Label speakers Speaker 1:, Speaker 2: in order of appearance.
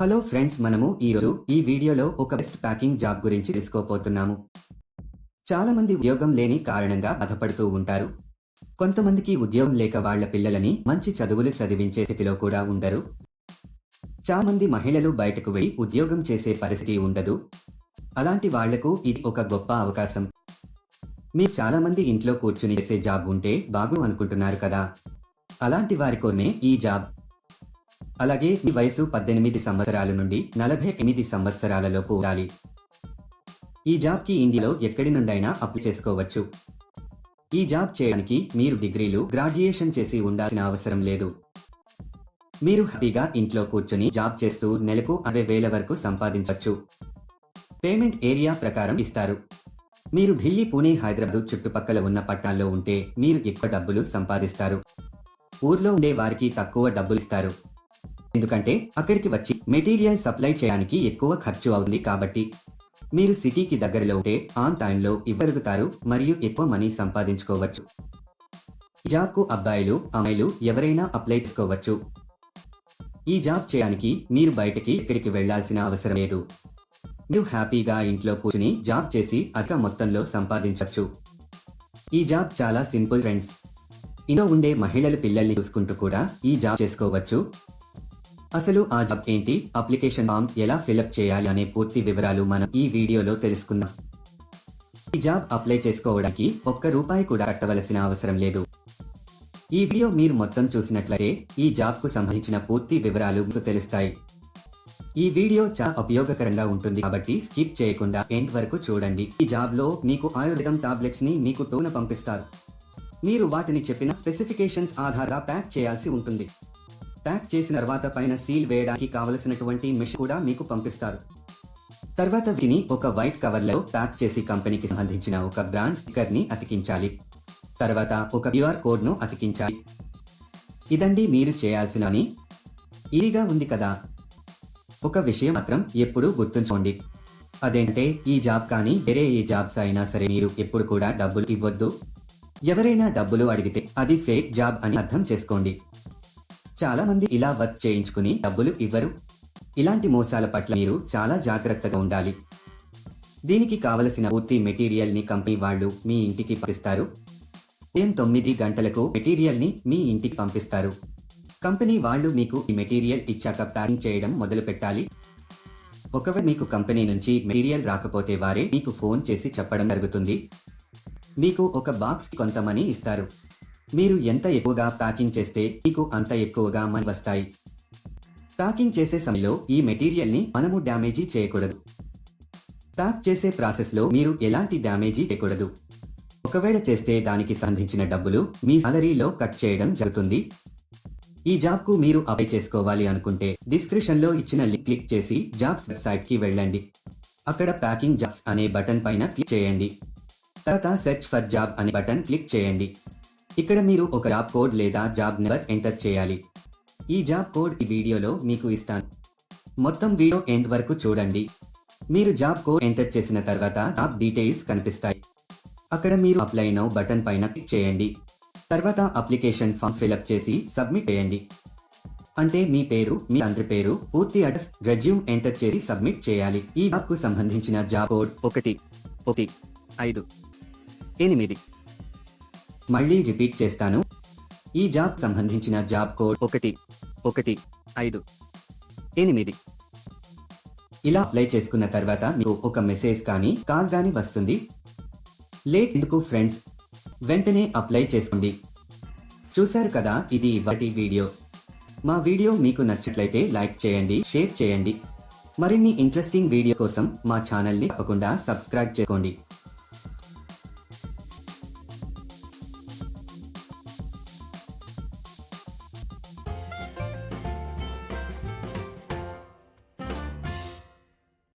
Speaker 1: Hello friends మనము ఈరోజు ఈ వీడియోలో ఒక బెస్ట్ ప్యాకింగ్ జాబ్ గురించి తెలుసుకోపోతున్నాము చాలా మంది ఉద్యోగం లేని కారణంగా బాధపడుతూ ఉంటారు. కొంతమందికి ఉద్యోగం లేక వాళ్ళ పిల్లలని మంచి చదువులు చదివించే స్థితిలో కూడా ఉండరు. చాలా మంది మహిళలు బయటకు వెళ్ళి ఉద్యోగం చేసే పరిస్థితి ఉండదు. అలాంటి వాళ్ళకు ఇది ఒక గొప్ప అవకాశం. మీరు చాలా మంది ఇంట్లో కూర్చుని చేసే జాబ్ ఉంటే బాగు అనుకుంటున్నారు కదా. అలాంటి వారి కోసమే ఈ జాబ్ అలాగే మీ వయసు పద్దెనిమిది సంవత్సరాల నుండి నలభై ఎనిమిది సంవత్సరాలలోపు ఉండాలి ఈ జాబ్కి ఇండియాలో ఎక్కడి నుండైనా అప్లై చేసుకోవచ్చు. ఈ జాబ్ చేయడానికి మీరు డిగ్రీలు గ్రాడ్యుయేషన్ చేసి ఉండాల్సిన అవసరం లేదు. మీరు హ్యాపీగా ఇంట్లో కూర్చొని జాబ్ చేస్తూ నెలకు అరవై వేల వరకు సంపాదించవచ్చు. పేమెంట్ ఏరియా ప్రకారం ఇస్తారు. మీరు ఢిల్లీ పూణే హైదరాబాద్ చుట్టుపక్కల ఉన్న పట్టణాల్లో ఉంటే మీరు ఎక్కువ డబ్బులు సంపాదిస్తారు. ఊర్లో ఉండే వారికి తక్కువ డబ్బులు ఇస్తారు. ఎందుకంటే అక్కడికి వచ్చి మెటీరియల్ సప్లై చేయడానికి ఎక్కువ ఖర్చు అవుతుంది కాబట్టి మీరు సిటీకి దగ్గరలో ఉంటే ఆన్ టైంలో ఇవ్వగలుగుతారు మరియు ఎక్కువ మనీ సంపాదించుకోవచ్చు. జాబ్కు అబ్బాయిలు అమ్మాయిలు ఎవరైనా అప్లై చేసుకోవచ్చు. ఈ జాబ్ చేయడానికి మీరు బయటకి ఎక్కడికి వెళ్ళాల్సిన అవసరం లేదు. మీరు హ్యాపీగా ఇంట్లో కూర్చుని జాబ్ చేసి అధిక మొత్తంలో సంపాదించవచ్చు. ఈ జాబ్ చాలా సింపుల్ ఫ్రెండ్స్. ఇంట్లో ఉండే మహిళలు పిల్లల్ని చూసుకుంటూ కూడా ఈ జాబ్ చేసుకోవచ్చు. అసలు ఆ జాబ్ ఏంటి? అప్లికేషన్ ఫామ్ ఎలా ఫిలప్ చేయాలి అనే పూర్తి వివరాలు మనం ఈ వీడియోలో తెలుసుకుందాం. ఈ జాబ్ అప్లై చేసుకోవడానికి ఒక్క రూపాయి కూడా కట్టవలసిన అవసరం లేదు. ఈ వీడియో మీరు మొత్తం చూసినట్లయితే ఈ జాబ్కు సంబంధించిన పూర్తి వివరాలు మీకు తెలుస్తాయి. ఈ వీడియో చాలా ఉపయోగకరంగా ఉంటుంది కాబట్టి స్కిప్ చేయకుండా ఎండ్ వరకు చూడండి. ఈ జాబ్లో మీకు ఆయుర్వేదం టాబ్లెట్స్ని మీకు టోన పంపిస్తారు. మీరు వాటిని చెప్పిన స్పెసిఫికేషన్స్ ఆధారంగా ప్యాక్ చేయాల్సి ఉంటుంది. ప్యాక్ చేసిన తర్వాత పైన సీల్ వేయడానికి కావలసినటువంటి మిషన్ కూడా మీకు పంపిస్తారు. తర్వాత వీటిని ఒక వైట్ కవర్లో ప్యాక్ చేసి కంపెనీకి సంబంధించిన ఒక బ్రాండ్ స్టిక్కర్ని అతికించాలి. తర్వాత ఒక క్యూఆర్ కోడ్ను అతికించాలి. ఇదండి మీరు చేయాల్సిన అని ఈగా ఉంది కదా. ఒక విషయం మాత్రం ఎప్పుడూ గుర్తుంచుకోండి. అదేంటే ఈ జాబ్ కానీ వేరే ఏ జాబ్స్ అయినా సరే మీరు ఎప్పుడు కూడా డబ్బులు ఇవ్వద్దు. ఎవరైనా డబ్బులు అడిగితే అది ఫేక్ జాబ్ అని అర్థం చేసుకోండి. చాలా మంది ఇలా వర్క్ చేయించుకుని డబ్బులు ఇవ్వరు. ఇలాంటి మోసాల పట్ల మీరు చాలా జాగ్రత్తగా ఉండాలి. దీనికి కావలసిన పూర్తి మెటీరియల్ని కంపెనీ వాళ్ళు మీ ఇంటికి పంపిస్తారు. ఉదయం తొమ్మిది గంటలకు మెటీరియల్ని మీ ఇంటికి పంపిస్తారు. కంపెనీ వాళ్ళు మీకు ఈ మెటీరియల్ ఇచ్చాక ప్యాకింగ్ చేయడం మొదలు పెట్టాలి. ఒకవేళ మీకు కంపెనీ నుంచి మెటీరియల్ రాకపోతే వారే మీకు ఫోన్ చేసి చెప్పడం జరుగుతుంది. మీకు ఒక బాక్స్ కొంత మనీ ఇస్తారు. మీరు ఎంత ఎక్కువగా ప్యాకింగ్ చేస్తే మీకు అంత ఎక్కువగా మనీ వస్తాయి? ప్యాకింగ్ చేసే సమయంలో ఈ మెటీరియల్ని మనము డ్యామేజీ చేయకూడదు. ప్యాక్ చేసే ప్రాసెస్లో మీరు ఎలాంటి డ్యామేజీ చేయకూడదు. ఒకవేళ చేస్తే దానికి సంబంధించిన డబ్బులు మీ సాలరీలో కట్ చేయడం జరుగుతుంది. ఈ జాబ్కు మీరు అప్లై చేసుకోవాలి అనుకుంటే డిస్క్రిప్షన్లో ఇచ్చిన లింక్ క్లిక్ చేసి జాబ్స్ వెబ్సైట్కి వెళ్ళండి. అక్కడ ప్యాకింగ్ జాబ్స్ అనే బటన్ పైన క్లిక్ చేయండి. తర్వాత సెర్చ్ ఫర్ జాబ్ అనే బటన్ క్లిక్ చేయండి. ఇక్కడ మీరు ఒక జాబ్ కోడ్ లేదా జాబ్ నెంబర్ ఎంటర్ చేయాలి. ఈ జాబ్ కోడ్ ఈ వీడియోలో మీకు ఇస్తాను. మొత్తం వీడియో ఎండ్ వరకు చూడండి. మీరు జాబ్ కోడ్ ఎంటర్ చేసిన తర్వాత జాబ్ డీటెయిల్స్ కనిపిస్తాయి. అక్కడ మీరు అప్లై నౌ బటన్ పైన క్లిక్ చేయండి. తర్వాత అప్లికేషన్ ఫామ్ ఫిలప్ చేసి సబ్మిట్ చేయండి. అంటే మీ పేరు మీ తండ్రి పేరు పూర్తి అడ్రస్ రెజ్యూమ్ ఎంటర్ చేసి సబ్మిట్ చేయాలి. ఈ జాబ్కు సంబంధించిన జాబ్ కోడ్ ఒకటి ఒకటి ఐదు ఎనిమిది. మళ్ళీ రిపీట్ చేస్తాను. ఈ జాబ్ సంబంధించిన జాబ్ కోడ్ ఒకటి ఒకటి ఐదు ఎనిమిది. ఇలా అప్లై చేసుకున్న తర్వాత మీకు ఒక మెసేజ్ కానీ కాల్ కానీ వస్తుంది. లేట్ ఎందుకు ఫ్రెండ్స్? వెంటనే అప్లై చేసుకోండి. చూశారు కదా ఇది ఇవాటి వీడియో. మా వీడియో మీకు నచ్చినట్లయితే లైక్ చేయండి షేర్ చేయండి. మరిన్ని ఇంట్రెస్టింగ్ వీడియో కోసం మా ఛానల్ని తప్పకుండా సబ్స్క్రైబ్ చేసుకోండి.